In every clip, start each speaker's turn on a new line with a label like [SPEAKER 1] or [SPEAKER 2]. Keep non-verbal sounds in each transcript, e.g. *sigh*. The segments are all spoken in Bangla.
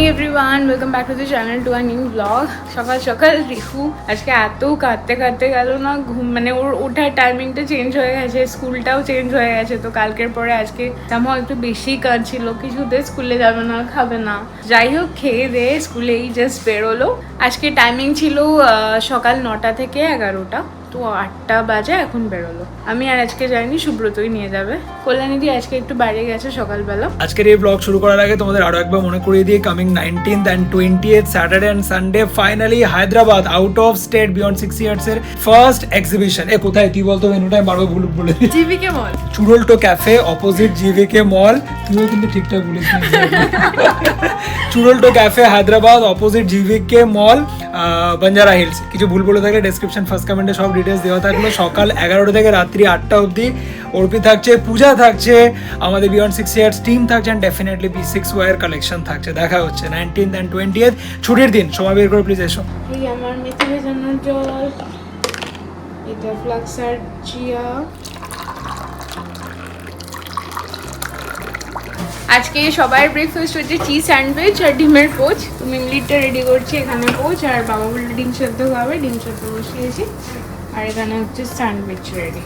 [SPEAKER 1] Morning everyone welcome back to the channel to our new blog সকাল সকাল রিহু আজকে এত কাঁদতে কাঁদতে গেল না, ঘুম মানে ওর ওঠার টাইমিংটা চেঞ্জ হয়ে গেছে স্কুলটাও চেঞ্জ হয়ে গেছে। তো কালকের পরে আজকে তেমন একটু বেশি কাঁদছিল, কিছুতে স্কুলে যাবে না, খাবে না। যাই হোক, খেয়ে দিয়ে স্কুলেই জাস্ট বেরোলো। আজকে টাইমিং ছিল সকাল নটা থেকে এগারোটা। তো আটটা বাজে এখন বেরোলো। আমি আর আজকে যাইনি সুব্রতই নিয়ে যাবে। কল্যাণীদি আজকে একটু বাইরে গেছে সকালবেলা।
[SPEAKER 2] আজকের এই ব্লগ শুরু করার আগে তোমাদের আরও একবার মনে করিয়ে দিয়ে coming nineteenth and twenty eighth Saturday and Sunday finally Hyderabad out of state beyond six years এর ফার্স্ট এক্সিবিশন এ কোথায়? তুই বলতো মেনুটা বারবার ভুল বলে দিই।
[SPEAKER 1] জিবিকে মল
[SPEAKER 2] চুরল্টো ক্যাফে অপোজিট জিভিকে মল তুইও কিন্তু ঠিকঠাক বলিস Churolto cafe Hyderabad opposite GVK mall Banjara Hills কিছু ভুল বলে থাকলে ডেসক্রিপশন ফার্স্ট কমেন্টে সব ডিটেলস দেওয়া থাকল। সকাল এগারোটা থেকে রাত্রি আটটা অবধি। অর্পি থাকছে, পূজা থাকছে, আমাদের বিয়ন্ড সিক্স ইয়ার্স টিম থাকছে and definitely B six wear collection থাকছে। দেখা হচ্ছে নাইনটিন্থ অ্যান্ড টোয়েন্টি ছুটির দিন, সময় বের করে প্লিজ এসো।
[SPEAKER 1] আমার ফ্লাক্সার চিয়া আজকে সবার ব্রেকফাস্ট হচ্ছে চিজ স্যান্ডউইচ আর ডিমের পোচ মিমলিটা রেডি করছি এখানে পোচ আর বাবা বলল ডিম সেদ্ধ খাবে ডিম সেদ্ধ বসিয়েছি। আর এখানে হচ্ছে স্যান্ডউইচ রেডি।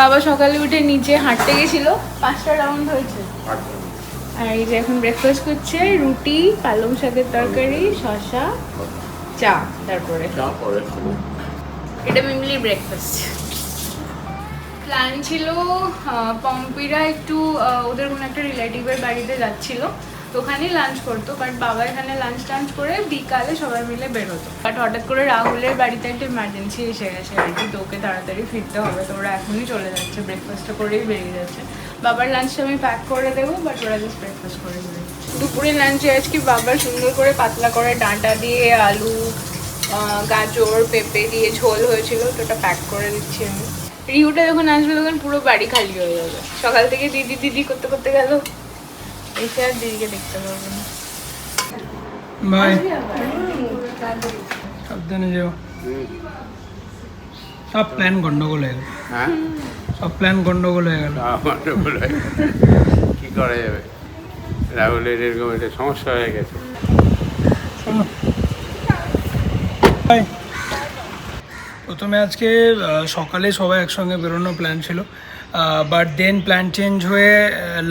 [SPEAKER 1] বাবা সকালে উঠে নিচে হাঁটতে গেছিল পাঁচটা রাউন্ড হয়েছে। আর এই যে এখন ব্রেকফাস্ট করছে রুটি পালং শাকের তরকারি শসা চা তারপরে। এটা মেনলি ব্রেকফাস্ট প্ল্যান ছিল পম্পিরা একটু ওদের কোনো একটা রিলেটিভের বাড়িতে যাচ্ছিল। ওখানেই লাঞ্চ করতো বাট বাবা এখানে লাঞ্চ টাঞ্চ করে বিকালে সবাই মিলে বেরোতো। বাট হঠাৎ করে রাহুলের বাড়িতে একটা ইমার্জেন্সি এসে গেছে আর কি, তো ওকে তাড়াতাড়ি ফিরতে হবে। তো ওরা এখনই চলে যাচ্ছে ব্রেকফাস্টটা করেই বেরিয়ে যাচ্ছে। বাবার লাঞ্চটা আমি প্যাক করে দেবো বাট ওরা জাস্ট ব্রেকফাস্ট করে যাচ্ছে। দুপুরে লাঞ্চে আজকে বাবা সুন্দর করে পাতলা করে ডাঁটা দিয়ে আলু গাজর, পেঁপে দিয়ে ঝোল হয়েছিল, তো ওটা প্যাক করে দিচ্ছি আমি। রিউটা যখন আসবে তখন পুরো বাড়ি খালি হয়ে যাবে। সকাল থেকে দিদি দিদি করতে করতে গেল। এসে আর দিদিকে দেখতে পারব না।
[SPEAKER 2] বাই। সাবধানে যেও। সব প্ল্যান গন্ডগোল হয়ে গেল।
[SPEAKER 3] হ্যাঁ?
[SPEAKER 2] সব প্ল্যান গন্ডগোল হয়ে গেল।
[SPEAKER 3] কী করা যাবে? রাহুলের এরকম একটা সমস্যা হয়ে গেছে।
[SPEAKER 2] প্রথমে আজকে সকালে সবাই একসঙ্গে বেরোনোর প্ল্যান ছিল। বাট দেন প্ল্যান চেঞ্জ হয়ে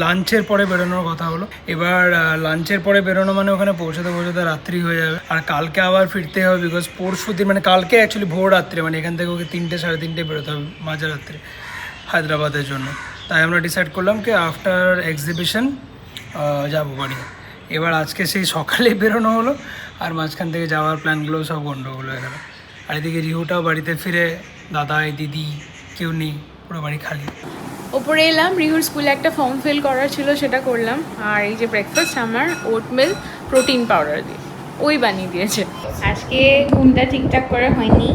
[SPEAKER 2] লাঞ্চের পরে বেরোনোর কথা হলো। এবার লাঞ্চের পরে বেরোনো মানে ওখানে পৌঁছাতে পৌঁছাতে রাত্রি হয়ে যাবে। আর কালকে আবার ফিরতে হবে বিকজ পরশু দিন মানে কালকে অ্যাকচুয়ালি ভোর রাত্রে মানে এখান থেকে ওকে তিনটে, সাড়ে তিনটে বেরোতে হবে মাঝরাত্রে হায়দ্রাবাদের জন্য। তাই আমরা ডিসাইড করলাম কি আফটার এক্সিবিশন যাব বাড়ি। এবার আজকে সেই সকালে বেরোনো হলো, আর মাঝখান থেকে যাওয়ার প্ল্যানগুলো সব গন্ডগোল হয়ে গেল। আর এদিকে রিহুটাও বাড়িতে ফিরে দাদাই দিদি, কেউ নেই। পুরো বাড়ি খালি।
[SPEAKER 1] ওপরে এলাম, রিহুর স্কুলে একটা ফর্ম ফিল করার ছিল, সেটা করলাম। আর এই যে ব্রেকফাস্ট আমার ওটমিল প্রোটিন পাউডার দিয়ে। ওই বানিয়ে দিয়েছে। আজকে ঘুমটা ঠিকঠাক করে হয়নি।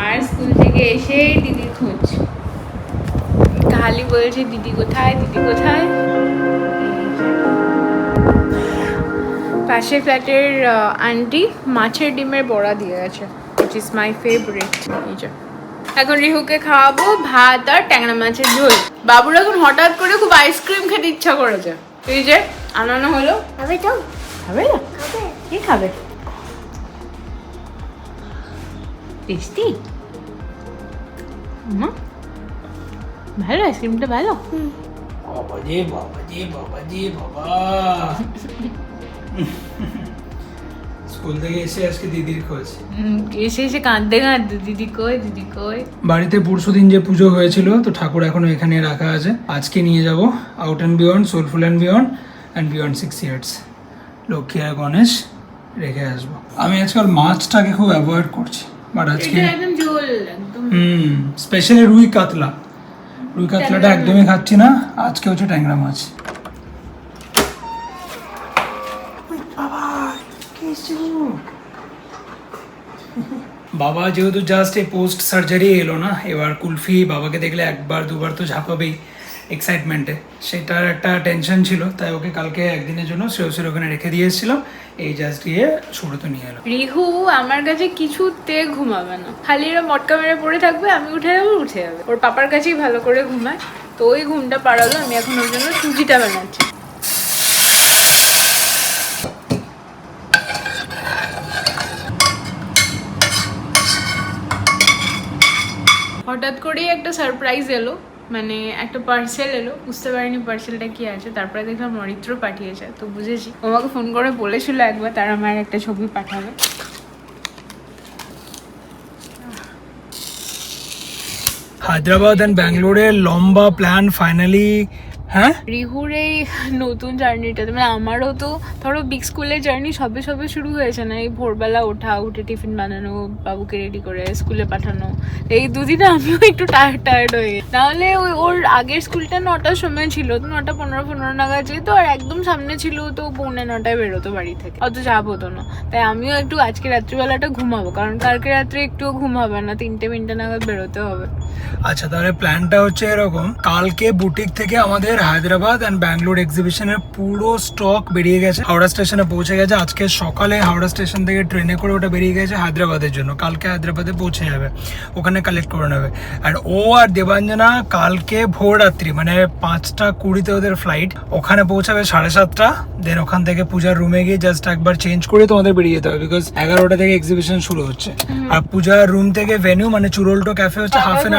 [SPEAKER 1] আর স্কুল থেকে এসে দিদির খোঁজ। খালি বলছে, দিদি কোথায়? দিদি কোথায়? পাশের ফ্ল্যাটের আন্টি মাছের ডিমের বড়া দিয়ে গেছে উইচ ইজ মাই ফেভারিট এই যে। এখন রিহুকে খাওয়াবো ভাত আর ট্যাংরা মাছের ঝোল। বাবুর এখন হঠাৎ করে খুব আইসক্রিম খেতে ইচ্ছা করেছে। এই যে আনানো হলো।
[SPEAKER 4] খাবে তো।
[SPEAKER 1] খাবে? না কি খাবে? টেস্টি? মা ভালো আইসক্রিমটা ভালো?
[SPEAKER 2] বাবা বাবা বাবা বাবা। স্কুল থেকে এসে আজকে দিদির খোঁজ।
[SPEAKER 1] এসে এসে কাঁদতে কাঁদতে দিদি কই দিদি কই?
[SPEAKER 2] বাড়িতে পরশু দিন যে পুজো হয়েছিল তো ঠাকুর এখনও এখানে রাখা আছে। আজকে নিয়ে যাব out and beyond soulful and beyond and beyond six years Lakshmi আর গণেশ রেখে আসব। আমি আজকাল মাছটাকে খুব অ্যাভয়েড করছি বাট আজকে
[SPEAKER 1] একদম ঝোল একদম।
[SPEAKER 2] হুম স্পেশালি রুই কাতলা। রুই কাতলাটা একদমই খাচ্ছি না আজকে হচ্ছে ট্যাংরা মাছ। *laughs* বাবা যেহেতু জাস্ট এই পোস্ট সার্জারি এলো না, এবার কুলফি বাবাকে দেখলে একবার দুবার তো ঝাঁপাবেই এক্সাইটমেন্টে সেটার একটা টেনশন ছিল, তাই ওকে কালকে একদিনের জন্য শ্রেয়সের ওখানে রেখে দিয়ে এসেছিলাম, এই জাস্ট গিয়ে সুব্রত নিয়ে এলো।
[SPEAKER 1] রিহু, আমার কাছে কিছুতে ঘুমাবে না। খালি এরা মটকা মেরে পড়ে থাকবে, আমি উঠে যাব, উঠে যাবে। ওর পাপার কাছেই ভালো করে ঘুমায়। তো ওই ঘুমটা পাড়ালো, আমি এখন ওর জন্য সুজিটা বানাচ্ছি। হঠাৎ করেই একটা সারপ্রাইজ এলো মানে একটা পার্সেল এলো, বুঝতে পারিনি পার্সেলটা কি আছে, তারপরে দেখলাম মরিত্র পাঠিয়েছে, তো বুঝেছি। আমাকে ফোন করে বলেছিল একবার, তার আমার একটা ছবি পাঠাবে।
[SPEAKER 2] হায়দ্রাবাদ অ্যান্ড ব্যাঙ্গালোরের লম্বা প্ল্যান ফাইনালি হ্যাঁ?
[SPEAKER 1] রিহুর এই নতুন জার্নিটা মানে আমারও তো, ধরো বিগ স্কুলের জার্নি সবে সবে শুরু হয়েছে না, এই ভোরবেলা ওঠা, উঠে টিফিন বানানো, বাবুকে রেডি করে স্কুলে পাঠানো, এই দুদিনে আমিও একটু টায়ার্ড টায়ার্ড হয়ে। নাহলে ওই ওর আগের স্কুলটা নটার সময় ছিল, তো নটা পনেরো পনেরো নাগাদ যেত আর একদম সামনে ছিল, তো পৌনে নটায় বেরোতো বাড়ি থেকে, অত চাপ হতো না। তাই আমিও একটু আজকে রাত্রিবেলাটা ঘুমাবো, কারণ কালকে রাত্রে একটুও ঘুম হবে না, তিনটে মিনিটে নাগাদ বেরোতে হবে।
[SPEAKER 2] আচ্ছা তাহলে প্ল্যানটা হচ্ছে এরকম। কালকে বুটিক থেকে আমাদের হায়দ্রাবাদ অ্যান্ড ব্যাঙ্গালোর এক্সিবিশনের পুরো স্টক বেরিয়ে গেছে। হাওড়া স্টেশনে পৌঁছে গেছে। আজকে সকালে হাওড়া স্টেশন থেকে ট্রেনে করে ওটা বেরিয়ে গেছে হায়দ্রাবাদের জন্য। কালকে হায়দ্রাবাদে পৌঁছে যাবে। ওখানে কালেক্ট করে নেবে। আর ও আর দেবাঞ্জনা কালকে ভোর রাত্রি মানে পাঁচটা কুড়িতে ওদের ফ্লাইট ওখানে পৌঁছাবে সাড়ে সাতটা। দেন ওখান থেকে পূজার রুমে গিয়ে জাস্ট একবার চেঞ্জ করে তোমাদের বেরিয়ে যেতে হবে বিকজ এগারোটা থেকে এক্সিবিশন শুরু হচ্ছে। আর পূজার রুম থেকে ভেনিউ মানে চুরোল্টো ক্যাফে হচ্ছে হাফ এন।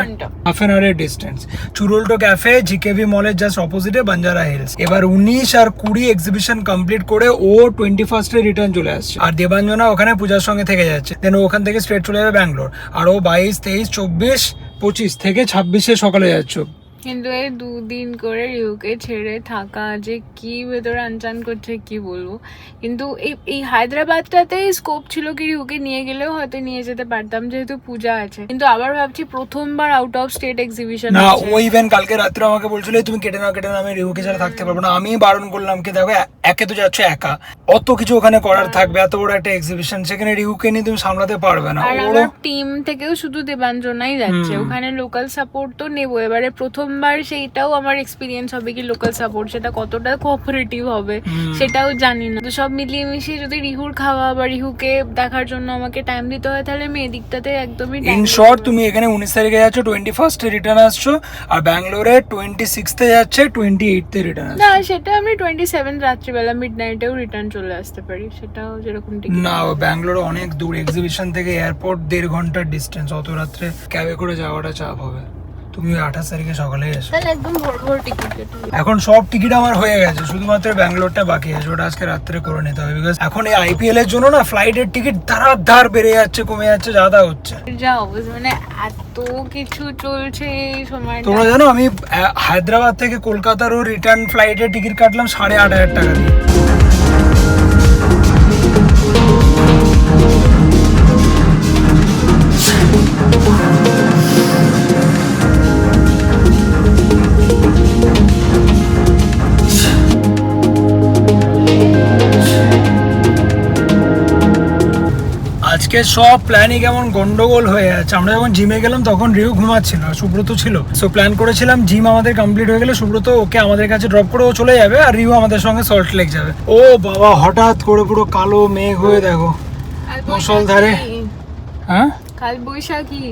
[SPEAKER 2] হাফ এন আওয়ারের ডিস্টেন্স চুরুলটো ক্যাফে জিকেভি মলের জাস্ট অপোজিটে বাঞ্জারা হিলস এবার উনিশ আর কুড়ি এক্সিবিশন কমপ্লিট করে ও টোয়েন্টি ফার্স্টে রিটার্ন চলে আসছে। আর দেবাঞ্জনা ওখানে পূজার সঙ্গে থেকে যাচ্ছে। দেন ওখান থেকে স্ট্রেট চলে যাবে ব্যাঙ্গালোর আর ও বাইশ, তেইশ, চব্বিশ, পঁচিশ থেকে ছাব্বিশে সকালে যাচ্ছে
[SPEAKER 1] কিন্তু এই দুদিন করে রিউকে ছেড়ে থাকা যে কি ভেতরে আনচান করছে কি বলব? কিন্তু এই এই হায়দ্রাবাদটাতেই স্কোপ ছিল কি রিউকে নিয়ে গেলেও হয়তো নিয়ে যেতে পারতাম যেহেতু পূজা আছে। কিন্তু আবার ভাবছি প্রথমবার আউট অফ স্টেট এক্সিবিশন
[SPEAKER 2] না ও ইভেন কালকে রাত্রে আমাকে বলছিল তুমি কেটে না কেটে না আমি রিহুকে ছাড়া থাকতে পারব না। আমি বারণ করলাম কি দেখো একে তো যাচ্ছে একা। অত কিছু ওখানে করার থাকবে এত বড় একটা এক্সিবিশন সেখানে রিহুকে নিয়ে তুমি সামলাতে পারবে না।
[SPEAKER 1] আর আমার টিম থেকেও শুধু দেবাঞ্জনাই যাচ্ছে। ওখানে লোকাল সাপোর্ট তো নেব। এবারে প্রথমবার সেইটাও আমার এক্সপিরিয়েন্স হবে কি লোকাল সাপোর্ট সেটা কতটা কোঅপারেটিভ হবে সেটাও জানি না। তো সব মিলিয়ে মিশিয়ে যদি রিহুর খাওয়া বা রিহুকে দেখার জন্য আমাকে টাইম দিতে হয় তাহলে আমি এদিকটাতে একদমই
[SPEAKER 2] ইন শর্ট তুমি এখানে উনিশ তারিখে যাচ্ছ টোয়েন্টি ফার্স্টে রিটার্ন আসছো আর ব্যাঙ্গালোরে টোয়েন্টি সিক্সতে যাচ্ছে টোয়েন্টি এইটতে রিটার্ন
[SPEAKER 1] না সেটা আমি টোয়েন্টি সেভেন রাত্রিবেলা মিড নাইটেও রিটার্ন চলে আসতে পারি সেটাও যেরকম
[SPEAKER 2] না ব্যাঙ্গালোরে অনেক দূর এক্সিবিশন থেকে এয়ারপোর্ট দেড় ঘণ্টার ডিস্টেন্স অত রাত্রে ক্যাবে করে যাওয়াটা চাপ হবে। তুমি আঠাশ তারিখে সকালে এসো।
[SPEAKER 1] একদম ভোর ভোর টিকিট
[SPEAKER 2] এখন সব টিকিট আমার হয়ে গেছে শুধুমাত্র ব্যাঙ্গালোরটা বাকি আছে ওটা আজকে রাত্রে করে নিতে হবে বিকজ এখন এই আইপিএল এর জন্য না ফ্লাইটের টিকিট ধার ধার বেড়ে যাচ্ছে কমে যাচ্ছে যাদা হচ্ছে।
[SPEAKER 1] যা অবস্থা মানে এত কিছু চলছে এই সময়টা।
[SPEAKER 2] তোমরা জানো আমি হায়দ্রাবাদ থেকে কলকাতারও রিটার্ন ফ্লাইটের টিকিট কাটলাম সাড়ে আট হাজার টাকা দিয়ে। আজকে সব প্ল্যানই কেমন গন্ডগোল হয়ে আছে। আমরা যখন জিমে গেলাম তখন রিউ ঘুমাচ্ছিল সুব্রত ছিল। সো প্ল্যান করেছিলাম জিম আমাদের কমপ্লিট হয়ে গেলে সুব্রত ওকে আমাদের কাছে ড্রপ করে ও চলে যাবে আর রিউ আমাদের সঙ্গে সল্ট লেক যাবে। ও বাবা হঠাৎ করে পুরো কালো মেঘ হয়ে দেখো।
[SPEAKER 1] বৈশাখী।
[SPEAKER 2] হ্যাঁ?
[SPEAKER 1] কাল বৈশাখী।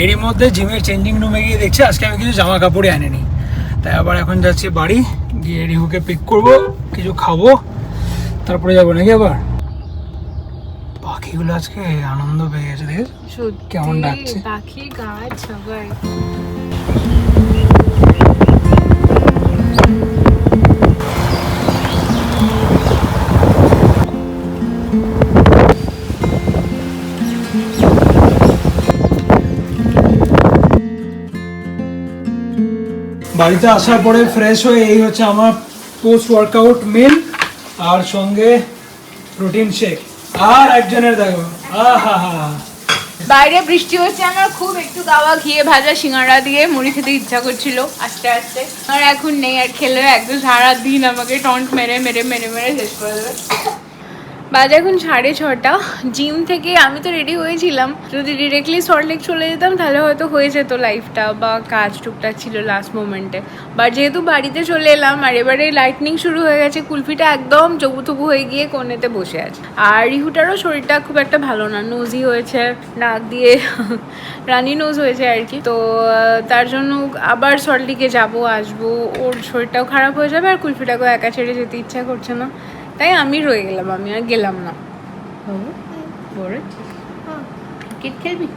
[SPEAKER 2] এরই মধ্যে জিমের চেঞ্জিং রুমে গিয়ে দেখছি আজকে আমি কিছু জামা কাপড়ই আনিনি। তাই আবার এখন যাচ্ছি বাড়ি গিয়ে রিহুকে পিক করব কিছু খাব তারপরে যাব নাকি আবার? পাখিগুলো আজকে আনন্দ পেয়ে গেছে দেখেছ? কেমন ডাকছে?
[SPEAKER 1] পাখি গাছ সবাই
[SPEAKER 2] বাড়িতে আসার পরে ফ্রেশ হয়ে এই হচ্ছে আমার পোস্ট ওয়ার্কআউট মিল আর সঙ্গে প্রোটিন শেক আর একজনের দেখো।
[SPEAKER 1] বাইরে বৃষ্টি হচ্ছে আমার খুব একটু গাওয়া ঘিয়ে ভাজা সিঙ্গাড়া দিয়ে, মুড়ি খেতে ইচ্ছা করছিল আস্তে আস্তে। আর এখন নেই, আর খেলে একদম সারাদিন আমাকে টন্ট মেরে মেরে মেরে মেরে শেষ করে দেবে। বাজে এখন সাড়ে ছটা। জিম থেকে আমি তো রেডি হয়েছিলাম। যদি ডিরেক্টলি সল্টলেক চলে যেতাম, তাহলে হয়তো হয়ে যেত লাইফটা বা কাজ টুকটাক ছিল লাস্ট মোমেন্টে বাট যেহেতু বাড়িতে চলে এলাম, আর এবারে লাইটনিং শুরু হয়ে গেছে, কুলফিটা একদম চবুথবু হয়ে গিয়ে কোণেতে বসে আছে। আর রিহুটারও শরীরটা খুব একটা ভালো না নোজি হয়েছে, নাক দিয়ে *laughs* রানি নোজ হয়েছে আর কি। তো তার জন্য আবার সল্টলেকে যাব, আসব। ওর শরীরটাও খারাপ হয়ে যাবে, আর কুলফিটাকেও একা ছেড়ে যেতে ইচ্ছা করছে না। তাই আমি রয়ে গেলাম আমি আর গেলাম না। বাবু বড়? ক্রিকেট খেলবি?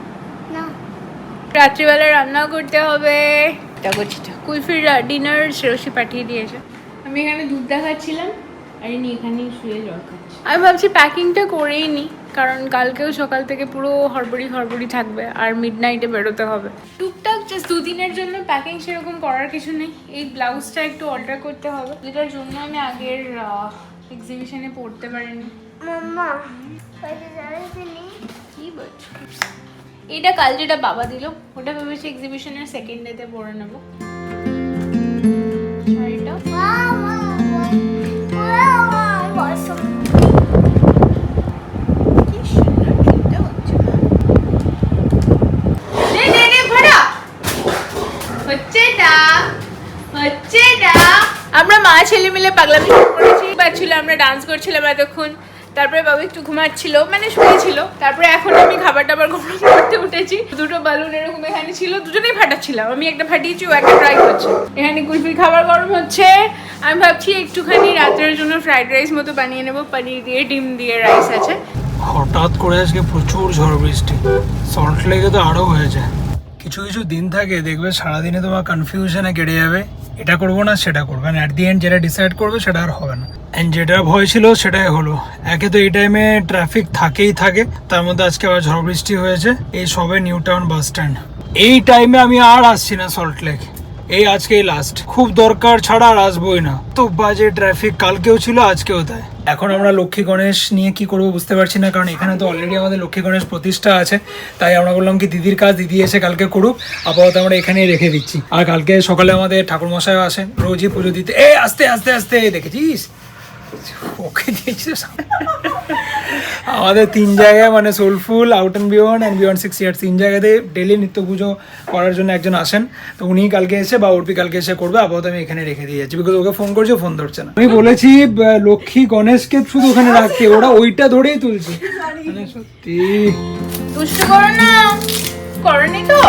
[SPEAKER 1] রাত্রিবেলা রান্নাও করতে হবে। এটা করছি। কুলফির ডিনার সেরসি পাঠিয়ে দিয়েছে আমি এখানে দুধ দেখাচ্ছিলাম আর ইনি এখানেই শুয়ে জল খাচ্ছি। আমি ভাবছি প্যাকিংটা করেই নিই কারণ কালকেও সকাল থেকে পুরো হড়বড়ি হড়বড়ি থাকবে আর মিড নাইটে বেরোতে হবে। টুকটাক জাস্ট দুদিনের জন্য প্যাকিং সেরকম করার কিছু নেই এই ব্লাউজটা একটু অর্ডার করতে হবে যেটার জন্য আমি আগের এক্সিবিশনে পড়তে পারিনি।
[SPEAKER 4] মাম্মা
[SPEAKER 1] কি বলছো? এটা কাল যেটা বাবা দিল ওটা ভেবেছি এক্সিবিশনের সেকেন্ড ডেতে পরে নেব। শাড়িটা? আমরা মা ছেলে মিলে পাগলামি পাচ্ছিল আমরা ডান্স করছিলাম এতক্ষণ। তারপরে বাবু একটু ঘুমাচ্ছিল মানে শুয়েছিল। তারপরে এখন আমি খাবার টাবার গরম করতে উঠেছি। দুটো বালুন এরকম এখানে ছিল, দুজনেই ফাটাচ্ছিলাম। আমি একটা ফাটিয়েছি, ও একটা ট্রাই করছে। এখানে কুলফির খাবার গরম হচ্ছে। আমি ভাবছি একটুখানি রাতের জন্য ফ্রাইড রাইস মতো বানিয়ে নেব, পনির দিয়ে, ডিম দিয়ে রাইস আছে।
[SPEAKER 2] হঠাৎ করে আজকে প্রচুর ঝড় বৃষ্টি। সল্ট লেগে তো আরও হয়েছে। কিছু কিছু দিন থাকে, দেখবে সারাদিনে তোমার কনফিউশনে কেটে যাবে। এটা করব না, সেটা করব। অ্যাট দি এন্ড যেটা ডিসাইড করবে, সেটা আর হবে না। অ্যান্ড যেটা ভয় ছিল, সেটাই হলো। একে তো এই টাইমে ট্রাফিক থাকেই থাকে, তার মধ্যে আজকে আবার ঝড় বৃষ্টি হয়েছে। এই সবে নিউ টাউন বাস স্ট্যান্ড এই টাইমে আমি আর আসছি না সল্ট লেক এই আজকেই লাস্ট খুব দরকার ছাড়া আর আসবোই না। তো বাজে ট্রাফিক কালকেও ছিল, আজকেও তাই। এখন আমরা লক্ষ্মী গণেশ নিয়ে কি করব বুঝতে পারছি না, কারণ এখানে তো অলরেডি আমাদের লক্ষ্মী গণেশ প্রতিষ্ঠা আছে। তাই আমরা বললাম কি দিদির কাজ দিদি এসে কালকে করুক, আপাতত আমরা এখানেই রেখে দিচ্ছি। আর কালকে সকালে আমাদের ঠাকুর মশাইও আসেন, রোজই পুজো দিতে। এ, আস্তে আস্তে আস্তে, দেখেছিস? ওকে দিয়েছিস? আমাদের তিন জায়গায় মানে soulful out and beyond and beyond six years তিন জায়গাতে ডেলি নিত্য পুজো করার জন্য একজন আসেন। তো উনি কালকে এসে বা উর্পি কালকে এসে করবে। আপাতত আমি এখানে রেখে দিয়ে যাচ্ছি। বিকজ ওকে ফোন করছে ফোন ধরছে না। আমি বলেছি লক্ষ্মী গণেশকে শুধু ওখানে রাখতে। ওরা ওইটা ধরেই তুলছে। মানে সত্যি।
[SPEAKER 1] করো না। করনি তো?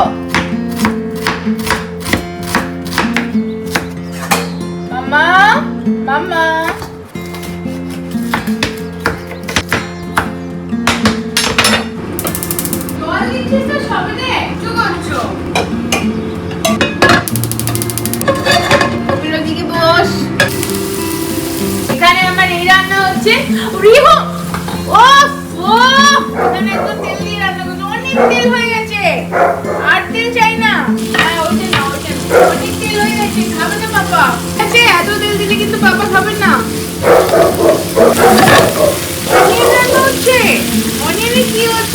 [SPEAKER 1] মামা মামা। এখানে আমার এই রান্না হচ্ছে ও ও, এখানে তেল অনেক তেল হয়ে গেছে। আর তেল চাই না। হ্যাঁ না ওইটা না। অনেক তেল গেছে। খাবে না পাপা? আছে, এত তেল দিলে কিন্তু পাপা খাবে না অনিয়ন রান্না হচ্ছে অনিয়নে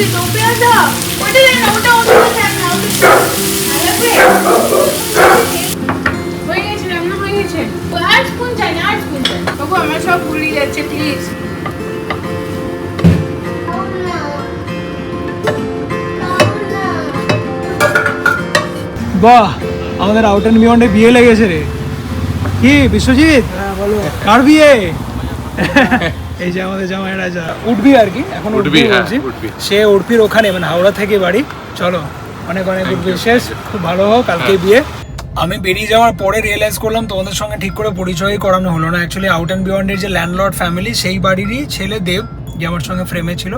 [SPEAKER 1] কি পেঁয়াজা ওটা না ওটা অন্য দেয় না ওটা ভালো লাগবে? হয়ে গেছে রান্না হয়ে গেছে। আর স্পুন চাই না আর স্পুন চাই। বাবু আমার সব ভুলিয়ে যাচ্ছে প্লিজ
[SPEAKER 2] বাহ আমাদের আউট অ্যান্ড বিয়ন্ডে বিয়ে লেগেছে রে। কি বিশ্বজিৎ? কার বিয়ে? *laughs* এই যে আমাদের জামাই রাজা উঠবি আর কি এখন উঠবি
[SPEAKER 3] হ্যাঁ,
[SPEAKER 2] বলছি। সে উঠবির ওখানে মানে হাওড়া থেকে বাড়ি। চলো অনেক অনেক উঠবি শেষ খুব ভালো হোক কালকে বিয়ে। আমি বেরিয়ে যাওয়ার পরে রিয়েলাইজ করলাম তোমাদের সঙ্গে ঠিক করে পরিচয়ই করানো হলো না। অ্যাকচুয়ালি আউট অ্যান্ড বিয়ন্ডের যে ল্যান্ডলর্ড ফ্যামিলি সেই বাড়িরই ছেলে দেব যে আমার সঙ্গে ফ্রেমে ছিল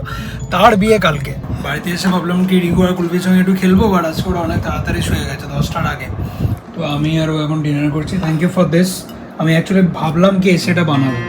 [SPEAKER 2] তার বিয়ে কালকে। বাড়িতে এসে ভাবলাম কি রিগু আর কুলপির সঙ্গে একটু খেলব বাট আজকে ওরা অনেক তাড়াতাড়ি শুয়ে গেছে দশটার আগে। তো আমি আর ও এখন ডিনার করছি। থ্যাংক ইউ ফর দিস আমি অ্যাকচুয়ালি ভাবলাম কি এসে এটা বানাবো।